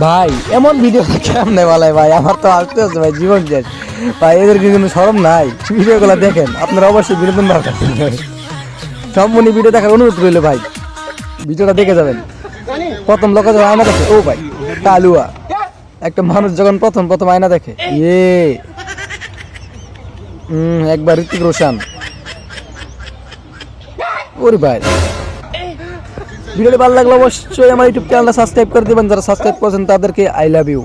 ভাই, এমন ভিডিও কেমনে বলাই ভাই? আমার তো আসতে হচ্ছে ভাই, জীবন শেষ। ভাই এদের কি কোনো সরম নাই। ভিডিওগুলো দেখেন, আপনারা অবশ্যই বিনোদন দরকার সম্পূর্ণ ভিডিও দেখার অনুরোধ রইল ভাই। ভিডিওটা দেখে যাবেন। প্রথম লোক যখন আয়না দেখে ও ভাই, কালুয়া। একটা মানুষ যখন প্রথম প্রথম আয়না দেখে ইয়ে। হুম একবার ঋতিক রোশন। ওরে ভাই। ভিডিওটি ভালো লাগলে অবশ্যই আমার ইউটিউব চ্যানেলটা সাবস্ক্রাইব করে দেবেন। যারা সাবস্ক্রাইব করেছেন, তাদেরকে আই লাভ ইউ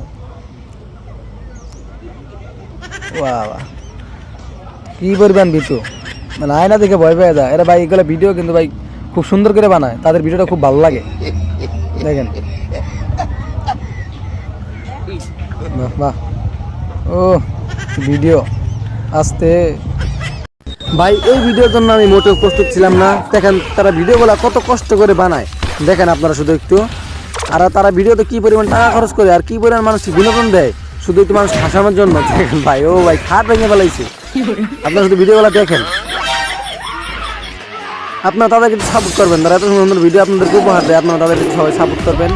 কি করবেন বিটু? মানে আয়না দেখে ভয় পেয়ে যায়। এরা ভাই এগুলো ভিডিও কিন্তু ভাই খুব সুন্দর করে বানায়। তাদের ভিডিওটা খুব ভালো লাগে। দেখেন। বাহ বাহ। ও ভিডিও আসতে। ভাই, এই ভিডিওর জন্য আমি মোটেও প্রস্তুত ছিলাম না। দেখেন, তারা ভিডিওগুলো কত কষ্ট করে বানায়। দেখেন আপনারা শুধু একটু। আর তারা ভিডিওতে কি পরিমাণ টাকা খরচ করে আর কি পরিমাণ মানুষকে বিনোদন দেয়, শুধু একটু মানুষ হাসানোর জন্য। দেখেন ভাই, ও ভাই, খাট ভেঙে ফেলাইছে। আপনারা শুধু ভিডিওগুলো দেখেন। আপনারা তাদেরকে সাপোর্ট করবেন। তারা এত সুন্দর সুন্দর ভিডিও আপনাদেরকে উপহার দেয়, আপনারা তাদেরকে সবাই সাপোর্ট করবেন।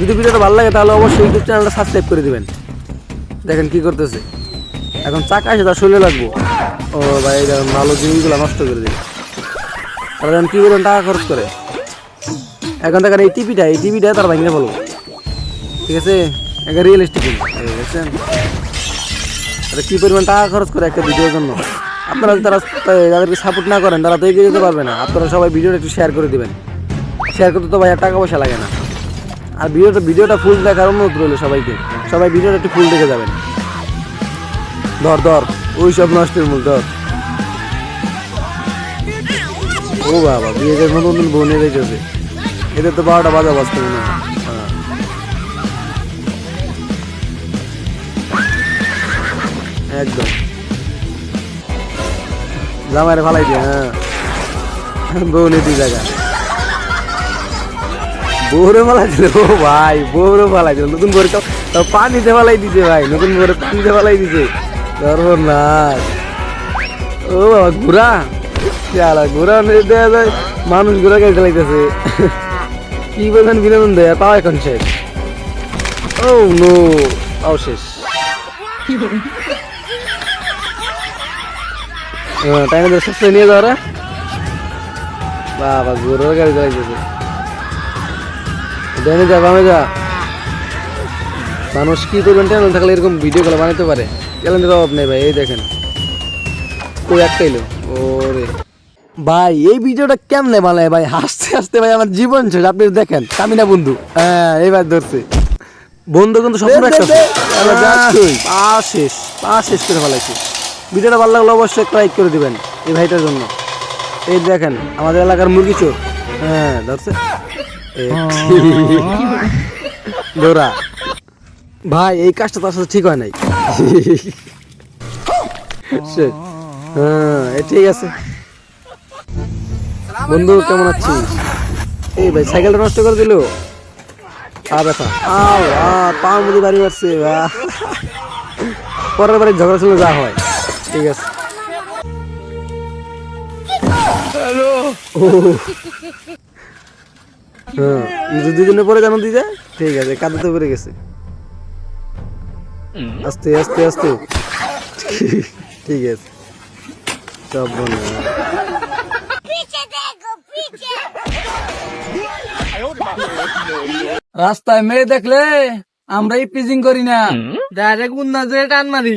যদি ভিডিওটা ভালো লাগে তাহলে অবশ্যই ইউটিউব চ্যানেলটা সাবস্ক্রাইব করে দিবেন। দেখেন কি করতেছে। এখন চাকা এসে তার শরীরে লাগবো। ও ভাই দেখেন ভালো জিনিসগুলো নষ্ট করে দিবে তারা এখন কি করবেন? টাকা খরচ করে। এখন দেখেন এই টিভিটা এই টিভিটা তার ভাঙিয়ে ফেলব ঠিক আছে? একটা রিয়েলিস্টিক বুঝছেন তারা কি পরিমাণ টাকা খরচ করে একটা ভিডিওর জন্য? আপনারা তারা যাদেরকে সাপোর্ট না করেন, তারা তো এগিয়ে যেতে পারবে না। আপনারা সবাই ভিডিওটা একটু শেয়ার করে দিবেন। শেয়ার করতে তো ভাই টাকা পয়সা লাগে না। আর ভিডিওটা ভিডিওটা ফুল দেখার অনুরোধ রইল সবাইকে। সবাই ভিডিওটা একটু ফুল দেখে যাবেন। ধর ধর, ওই সব নষ্টের মূল, ধর। ও বাবা বিয়েতে নতুন নতুন বউ রেখেছে এদের তো বারোটা বাজা বাজতে মনে হয়। একদম। জামাইরে ফালাই দিয়ে হ্যাঁ। বউ দুই জায়গা বউরে ফালাই দিল, ও ভাই বউরে ফালাই দিল, নতুন বউরে তো তাও পানিতে ফালাই দিছে ভাই, নতুন বউরে পানিতে ফালাই দিছে। সর্বনাশ। ও বাবা ঘুরা চালা ঘুরা দেওয়া যায়, মানুষ ঘুরা গাড়ি চালাইতেছে। কি বলবেন বিনোদন দেয় পাওয়া এখন শেষ। ও নো পাও শেষ। হ্যাঁ টাইমে শেষ নিয়ে যাওয়া রে। বাবা ঘুরা গাড়ি চালাইতেছে। ড্যামে যা বামে যা মানুষ কি করবেন ট্যালেন্ট থাকলে এরকম ভিডিওগুলো বানাতে পারে? ট্যালেন্টের অভাব নেই ভাই এই দেখেন। ওই একটাই লো ওরে। ভাই এই ভিডিওটা কেমনে বানায় ভাই? হাসতে হাসতে ভাই আমার জীবন শেষ। আপনি দেখেন। কামিনা বন্ধু। হ্যাঁ এবার ধরছে। বন্ধু কিন্তু একটা পা শেষ পা শেষ করে ফেলাইছে। ভিডিওটা ভালো লাগলে অবশ্যই একটা লাইক করে দিবেন এই ভাইটার জন্য। এই দেখেন আমাদের এলাকার মুরগি চোর। হ্যাঁ ধরছে। দৌড়া ভাই এই কাজটা তার সাথে ঠিক হয় নাই. হ্যাঁ এ ঠিক আছে। বন্ধু কেমন আছিস? এই ভাই সাইকেলটা নষ্ট করে দিল। পা ব্যথা। আও আ পা মুদি বাড়ি মারছে বাহ। পরের বাড়ি ঝগড়া ছিল যা হয়। ঠিক আছে। ও। হ্যাঁ দুদিনের পরে জানো দিয়ে যায়? ঠিক আছে কাঁদতে পড়ে গেছে। আস্তে আস্তে আস্তে। ঠিক আছে। সব বন্ধ। রাস্তায় মেয়ে দেখলে আমরা ইপিজিং করি না। ডাইরেক্ট উন্নাজে টান মারি।